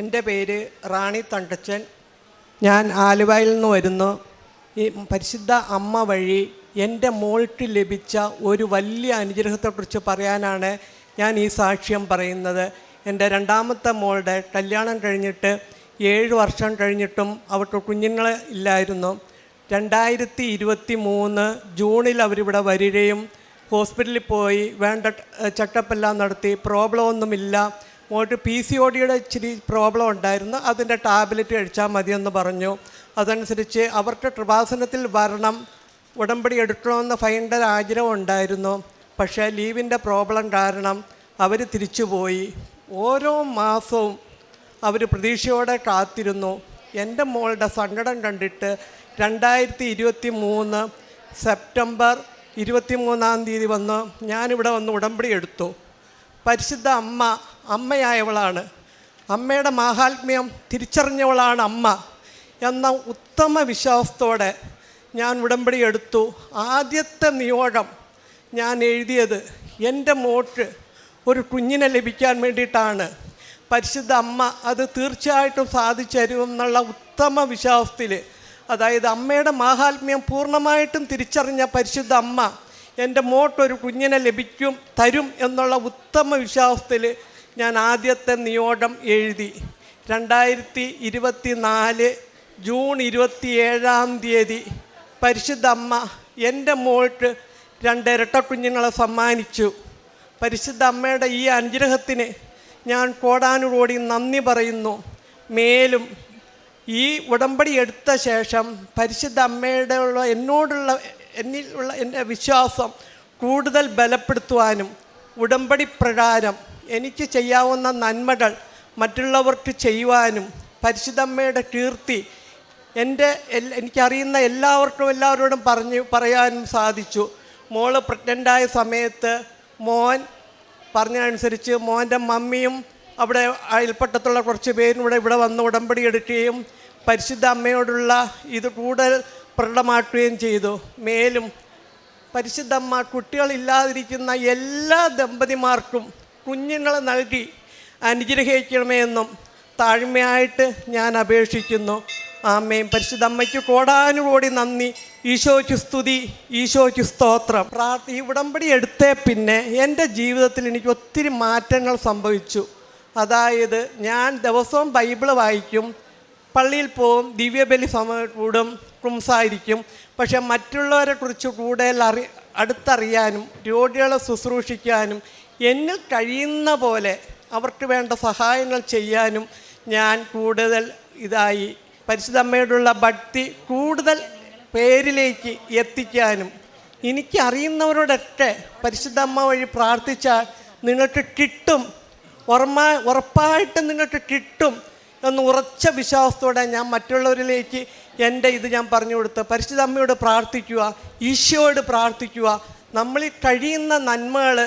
എന്റെ പേര് റാണി തണ്ടച്ചൻ. ഞാൻ ആലുവയിൽ നിന്ന് വരുന്നു. ഈ പരിശുദ്ധ അമ്മ വഴി എന്റെ മോൾക്ക് ലഭിച്ച ഒരു വലിയ അനുഗ്രഹത്തെക്കുറിച്ച് പറയാനാണ് ഞാൻ ഈ സാക്ഷ്യം പറയുന്നത്. എന്റെ രണ്ടാമത്തെ മോളുടെ കല്യാണം കഴിഞ്ഞിട്ട് ഏഴ് വർഷം കഴിഞ്ഞിട്ടും അവർക്ക് കുഞ്ഞുങ്ങൾ ഇല്ലായിരുന്നു. രണ്ടായിരത്തി ഇരുപത്തി മൂന്ന് ജൂണിൽ അവരിവിടെ വരികയും ഹോസ്പിറ്റലിൽ പോയി വേണ്ട ചെക്കപ്പ് എല്ലാം നടത്തി പ്രോബ്ലം ഒന്നുമില്ല. മോൾക്ക് പി സി ഒ ഡിയുടെ ഇച്ചിരി പ്രോബ്ലം ഉണ്ടായിരുന്നു. അതിന്റെ ടാബ്ലറ്റ് കഴിച്ചാൽ മതിയെന്ന് പറഞ്ഞു. അതനുസരിച്ച് അവർക്ക് കൃപാസനത്തിൽ വരണം. ഉടമ്പടി എടുക്കണമെന്ന് ഭയങ്കര ആഗ്രഹം ഉണ്ടായിരുന്നു. പക്ഷേ ലീവിന്റെ പ്രോബ്ലം കാരണം അവർ തിരിച്ചുപോയി ഓരോ മാസവും അവർ പ്രതീക്ഷയോടെ കാത്തിരുന്നു. എന്റെ മോളുടെ സങ്കടം കണ്ടിട്ട് രണ്ടായിരത്തി ഇരുപത്തി മൂന്ന് സെപ്റ്റംബർ ഇരുപത്തി മൂന്നാം തീയതി വന്ന് ഞാനിവിടെ വന്ന് ഉടമ്പടി എടുത്തു. പരിശുദ്ധ അമ്മ അമ്മയായവളാണ്. അമ്മയുടെ മാഹാത്മ്യം തിരിച്ചറിഞ്ഞവളാണ് അമ്മ എന്ന ഉത്തമ വിശ്വാസത്തോടെ ഞാൻ ഉടമ്പടി എടുത്തു. ആദ്യത്തെ നിയോഗം ഞാൻ എഴുതിയത് എന്റെ മോട്ട് ഒരു കുഞ്ഞിനെ ലഭിക്കാൻ വേണ്ടിയിട്ടാണ്. പരിശുദ്ധ അമ്മ അത് തീർച്ചയായിട്ടും സാധിച്ചരുമെന്നുള്ള ഉത്തമ വിശ്വാസത്തിൽ അതായത് അമ്മയുടെ മാഹാത്മ്യം പൂർണമായിട്ടും തിരിച്ചറിഞ്ഞ പരിശുദ്ധ അമ്മ എന്റെ മോട്ടൊരു കുഞ്ഞിനെ ലഭിക്കും തരും എന്നുള്ള ഉത്തമ വിശ്വാസത്തിൽ ഞാൻ ആദ്യത്തെ നിയോഗം എഴുതി. രണ്ടായിരത്തി ഇരുപത്തി നാല് ജൂൺ ഇരുപത്തി ഏഴാം തീയതി പരിശുദ്ധ അമ്മ എന്റെ മോൾക്ക് രണ്ട് ഇരട്ട കുഞ്ഞുങ്ങളെ സമ്മാനിച്ചു. പരിശുദ്ധ അമ്മയുടെ ഈ അനുഗ്രഹത്തിന് ഞാൻ കോടാനുകൂടി നന്ദി പറയുന്നു. മേലും ഈ ഉടമ്പടി എടുത്ത ശേഷം പരിശുദ്ധ അമ്മയുടെ ഉള്ള എന്നോടുള്ള എന്നിലുള്ള എന്റെ വിശ്വാസം കൂടുതൽ ബലപ്പെടുത്തുവാനും ഉടമ്പടി പ്രകാരം എനിക്ക് ചെയ്യാവുന്ന നന്മകൾ മറ്റുള്ളവർക്ക് ചെയ്യുവാനും പരിശുദ്ധമ്മയുടെ കീർത്തി എന്റെ എനിക്കറിയുന്ന എല്ലാവർക്കും എല്ലാവരോടും പറഞ്ഞു പറയാനും സാധിച്ചു. മോൾ പ്രഗ്നന്റായ സമയത്ത് മോൻ പറഞ്ഞതനുസരിച്ച് മോന്റെ മമ്മിയും അവിടെ അയൽപ്പട്ടത്തുള്ള കുറച്ച് പേരും ഇവിടെ ഇവിടെ വന്ന് ഉടമ്പടി എടുക്കുകയും പരിശുദ്ധ അമ്മയോടുള്ള ഇത് കൂടുതൽ പ്രകടമാക്കുകയും ചെയ്തു. മേലും പരിശുദ്ധമ്മ കുട്ടികളില്ലാതിരിക്കുന്ന എല്ലാ ദമ്പതിമാർക്കും കുഞ്ഞുങ്ങളെ നൽകി അനുഗ്രഹിക്കണമെന്നും താഴ്മയായിട്ട് ഞാൻ അപേക്ഷിക്കുന്നു. ആമേൻ. പരിശുദ്ധ അമ്മയ്ക്ക് കോടാനുകോടി നന്ദി. ഈശോയ്ക്ക് സ്തുതി ഈശോയ്ക്ക് സ്തോത്രം. പ്രാർത്ഥി ഉടമ്പടി എടുത്തേ പിന്നെ എന്റെ ജീവിതത്തിൽ എനിക്ക് ഒത്തിരി മാറ്റങ്ങൾ സംഭവിച്ചു. അതായത് ഞാൻ ദിവസവും ബൈബിൾ വായിക്കും പള്ളിയിൽ പോവും ദിവ്യബലി സമ കൂടും കുംസായിരിക്കും. പക്ഷെ മറ്റുള്ളവരെ കുറിച്ച് കൂടുതൽ അറി അടുത്തറിയാനും രോഗികളെ ശുശ്രൂഷിക്കാനും എന്നിൽ കഴിയുന്ന പോലെ അവർക്ക് വേണ്ട സഹായങ്ങൾ ചെയ്യാനും ഞാൻ കൂടുതൽ ഇതായി പരിശുദ്ധമ്മയോടുള്ള ഭക്തി കൂടുതൽ പേരിലേക്ക് എത്തിക്കാനും. എനിക്കറിയുന്നവരോടൊക്കെ പരിശുദ്ധമ്മ വഴി പ്രാർത്ഥിച്ചാൽ നിങ്ങൾക്ക് കിട്ടും. ഉറമ ഉറപ്പായിട്ടും നിങ്ങൾക്ക് കിട്ടും എന്ന് ഉറച്ച വിശ്വാസത്തോടെ ഞാൻ മറ്റുള്ളവരിലേക്ക് എന്റെ ഇത് ഞാൻ പറഞ്ഞു കൊടുത്ത് പരിശുദ്ധ അമ്മയോട് പ്രാർത്ഥിക്കുക ഈശോയോട് പ്രാർത്ഥിക്കുക. നമ്മളിൽ കഴിയുന്ന നന്മകൾ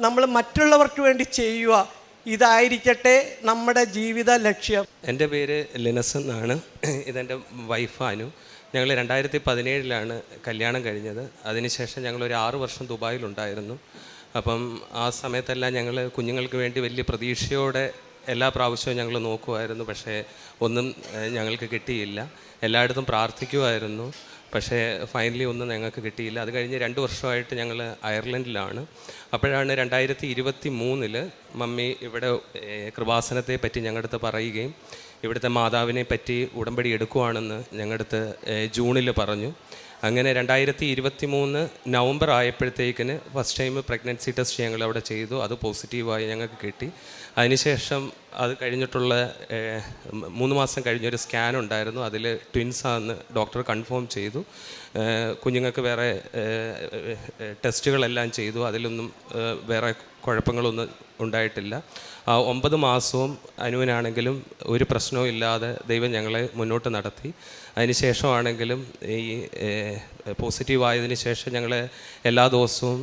നമ്മൾ മറ്റുള്ളവർക്ക് വേണ്ടി ചെയ്യുക. ഇതായിരിക്കട്ടെ നമ്മുടെ ജീവിത ലക്ഷ്യം. എന്റെ പേര് ലിനസ് എന്നാണ്. ഇതെന്റെ വൈഫാനു ഞങ്ങൾ രണ്ടായിരത്തി പതിനേഴിലാണ് കല്യാണം കഴിഞ്ഞത്. അതിനുശേഷം ഞങ്ങൾ ഒരു ആറു വർഷം ദുബായിലുണ്ടായിരുന്നു. അപ്പം ആ സമയത്തെല്ലാം ഞങ്ങൾ കുഞ്ഞുങ്ങൾക്ക് വേണ്ടി വലിയ പ്രതീക്ഷയോടെ എല്ലാ പ്രാവശ്യവും ഞങ്ങൾ നോക്കുമായിരുന്നു പക്ഷേ ഒന്നും ഞങ്ങൾക്ക് കിട്ടിയില്ല. എല്ലായിടത്തും പ്രാർത്ഥിക്കുമായിരുന്നു പക്ഷേ ഫൈനലി ഒന്നും ഞങ്ങൾക്ക് കിട്ടിയില്ല. അത് കഴിഞ്ഞ് രണ്ട് വർഷമായിട്ട് ഞങ്ങൾ അയർലൻഡിലാണ്. അപ്പോഴാണ് രണ്ടായിരത്തി ഇരുപത്തി മൂന്നിൽ മമ്മി ഇവിടെ കൃപാസനത്തെ പറ്റി ഞങ്ങളുടെ അടുത്ത് പറയുകയും ഇവിടുത്തെ മാതാവിനെ പറ്റി ഉടമ്പടി എടുക്കുവാണെന്ന് ഞങ്ങളുടെ അടുത്ത് ജൂണിൽ പറഞ്ഞു. അങ്ങനെ രണ്ടായിരത്തി ഇരുപത്തി മൂന്ന് നവംബർ ആയപ്പോഴത്തേക്കിന് ഫസ്റ്റ് ടൈം പ്രഗ്നൻസി ടെസ്റ്റ് ഞങ്ങൾ അവിടെ ചെയ്തു. അത് പോസിറ്റീവായി ഞങ്ങൾക്ക് കിട്ടി. അതിനുശേഷം അത് കഴിഞ്ഞിട്ടുള്ള മൂന്ന് മാസം കഴിഞ്ഞൊരു സ്കാൻ ഉണ്ടായിരുന്നു. അതിൽ ആണെന്ന് ഡോക്ടർ കൺഫേം ചെയ്തു. കുഞ്ഞുങ്ങൾക്ക് വേറെ ടെസ്റ്റുകളെല്ലാം ചെയ്തു. അതിലൊന്നും വേറെ കുഴപ്പങ്ങളൊന്നും ഉണ്ടായിട്ടില്ല. ആ ഒമ്പത് മാസവും അനുവിനാണെങ്കിലും ഒരു പ്രശ്നവും ഇല്ലാതെ ദൈവം ഞങ്ങളെ മുന്നോട്ട് നടത്തി. അതിനുശേഷമാണെങ്കിലും ഈ പോസിറ്റീവ് ആയതിനു ശേഷം ഞങ്ങൾ എല്ലാ ദിവസവും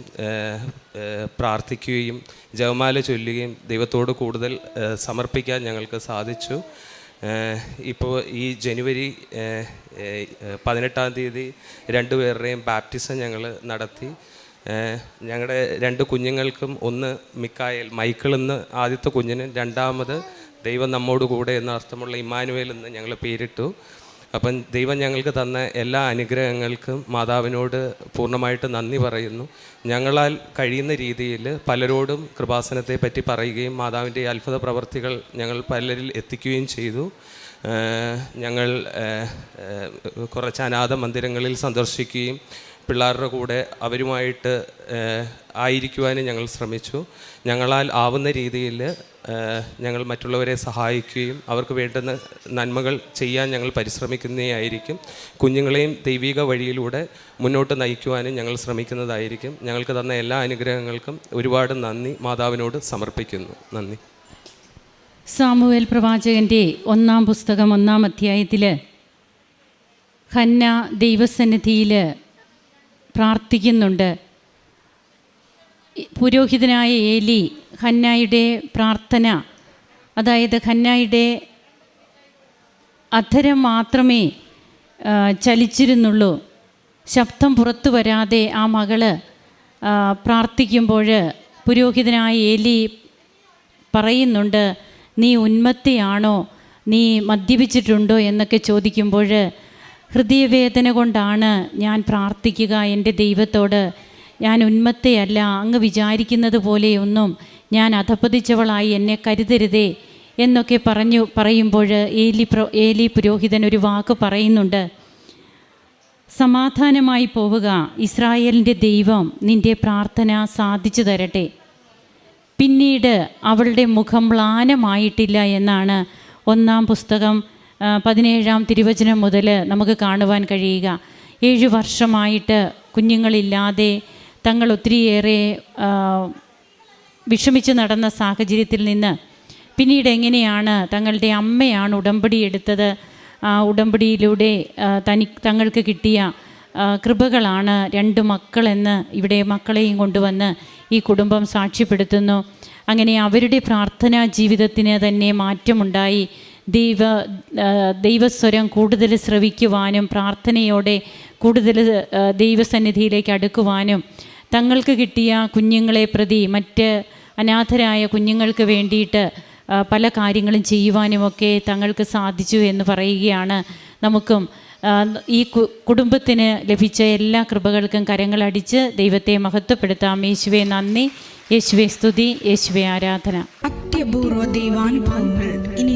പ്രാർത്ഥിക്കുകയും ജപമാല ചൊല്ലുകയും ദൈവത്തോട് കൂടുതൽ സമർപ്പിക്കാൻ ഞങ്ങൾക്ക് സാധിച്ചു. ഇപ്പോൾ ഈ ജനുവരി പതിനെട്ടാം തീയതി രണ്ടുപേരുടെയും ബാപ്റ്റിസം ഞങ്ങൾ നടത്തി. ഞങ്ങളുടെ രണ്ട് കുഞ്ഞുങ്ങൾക്കും ഒന്ന് മിക്കായൽ മൈക്കിൾ എന്ന് ആദ്യത്തെ കുഞ്ഞിന് രണ്ടാമത് ദൈവം നമ്മോട് കൂടെ എന്ന അർത്ഥമുള്ള ഇമ്മാനുവേൽ എന്ന് ഞങ്ങൾ പേരിട്ടു. അപ്പം ദൈവം ഞങ്ങൾക്ക് തന്ന എല്ലാ അനുഗ്രഹങ്ങൾക്കും മാതാവിനോട് പൂർണമായിട്ട് നന്ദി പറയുന്നു. ഞങ്ങളാൽ കഴിയുന്ന രീതിയിൽ പലരോടും കൃപാസനത്തെ പറ്റി പറയുകയും മാതാവിന്റെ അത്ഭുത പ്രവർത്തികൾ ഞങ്ങൾ പലരിൽ എത്തിക്കുകയും ചെയ്തു. ഞങ്ങൾ കുറച്ച് അനാഥ മന്ദിരങ്ങളിൽ സന്ദർശിക്കുകയും പിള്ളേരുടെ കൂടെ അവരുമായിട്ട് ആയിരിക്കുവാനും ഞങ്ങൾ ശ്രമിച്ചു. ഞങ്ങളാൽ ആവുന്ന രീതിയിൽ ഞങ്ങൾ മറ്റുള്ളവരെ സഹായിക്കുകയും അവർക്ക് വേണ്ടുന്ന നന്മകൾ ചെയ്യാൻ ഞങ്ങൾ പരിശ്രമിക്കുന്നതായിരിക്കും കുഞ്ഞുങ്ങളെയും ദൈവിക വഴിയിലൂടെ മുന്നോട്ട് നയിക്കുവാനും ഞങ്ങൾ ശ്രമിക്കുന്നതായിരിക്കും. ഞങ്ങൾക്ക് തന്ന എല്ലാ അനുഗ്രഹങ്ങൾക്കും ഒരുപാട് നന്ദി. മാതാവിനോട് സമർപ്പിക്കുന്നു. നന്ദി. സാമുവേൽ പ്രവാചകന്റെ ഒന്നാം പുസ്തകം ഒന്നാം അധ്യായത്തിൽ ഹന്ന ദൈവസന്നിധിയിൽ പ്രാർത്ഥിക്കുന്നുണ്ട്. പുരോഹിതനായ ഏലി ഹന്നായുടെ പ്രാർത്ഥന അതായത് ഹന്നായുടെ അധരം മാത്രമേ ചലിച്ചിരുന്നുള്ളൂ. ശബ്ദം പുറത്തു വരാതെ ആ മകൾ പ്രാർത്ഥിക്കുമ്പോൾ പുരോഹിതനായ ഏലി പറയുന്നുണ്ട് നീ ഉന്മത്തിയാണോ? നീ മദ്യപിച്ചിട്ടുണ്ടോ? എന്നൊക്കെ ചോദിക്കുമ്പോൾ ഹൃദയവേദന കൊണ്ടാണ് ഞാൻ പ്രാർത്ഥിക്കുക എന്റെ ദൈവത്തോട്. ഞാൻ ഉന്മത്തയല്ല അങ്ങ് വിചാരിക്കുന്നത് പോലെയൊന്നും ഞാൻ അധപ്പതിച്ചവളായി എന്നെ കരുതരുതേ എന്നൊക്കെ പറഞ്ഞു പറയുമ്പോൾ ഏലി പ്രോ ഏലി പുരോഹിതൻ ഒരു വാക്ക് പറയുന്നുണ്ട്. സമാധാനമായി പോവുക ഇസ്രായേലിന്റെ ദൈവം നിന്റെ പ്രാർത്ഥന സാധിച്ചു തരട്ടെ. പിന്നീട് അവളുടെ മുഖം മ്ലാനമായിട്ടില്ല എന്നാണ് ഒന്നാം പുസ്തകം പതിനേഴാം തിരുവചനം മുതൽ നമുക്ക് കാണുവാൻ കഴിയുക. ഏഴ് വർഷമായിട്ട് കുഞ്ഞുങ്ങളില്ലാതെ തങ്ങൾ ഒത്തിരിയേറെ വിഷമിച്ച് നടന്ന സാഹചര്യത്തിൽ നിന്ന് പിന്നീട് എങ്ങനെയാണ് തങ്ങളുടെ അമ്മയാണ് ഉടമ്പടി എടുത്തത്? ഉടമ്പടിയിലൂടെ തനി തങ്ങൾക്ക് കിട്ടിയ കൃപകളാണ് രണ്ട് മക്കളെന്ന് ഇവിടെ മക്കളെയും കൊണ്ടുവന്ന് ഈ കുടുംബം സാക്ഷ്യപ്പെടുത്തുന്നു. അങ്ങനെ അവരുടെ പ്രാർത്ഥനാ ജീവിതത്തിന് തന്നെ മാറ്റമുണ്ടായി. ദൈവ ദൈവസ്വരം കൂടുതൽ ശ്രവിക്കുവാനും പ്രാർത്ഥനയോടെ കൂടുതൽ ദൈവസന്നിധിയിലേക്ക് അടുക്കുവാനും തങ്ങൾക്ക് കിട്ടിയ കുഞ്ഞുങ്ങളെ പ്രതി മറ്റ് അനാഥരായ കുഞ്ഞുങ്ങൾക്ക് വേണ്ടിയിട്ട് പല കാര്യങ്ങളും ചെയ്യുവാനുമൊക്കെ തങ്ങൾക്ക് സാധിച്ചു എന്ന് പറയുകയാണ് നമുക്കും ഈ കുടുംബത്തിന് ലഭിച്ച എല്ലാ കൃപകൾക്കും കരങ്ങളടിച്ച് ദൈവത്തെ മഹത്വപ്പെടുത്താം. യേശുവെ നന്ദി. യേശുവെ സ്തുതി. യേശുവെ ആരാധന. അത്യപൂർവ ദൈവാനുഭവങ്ങൾ ഇനി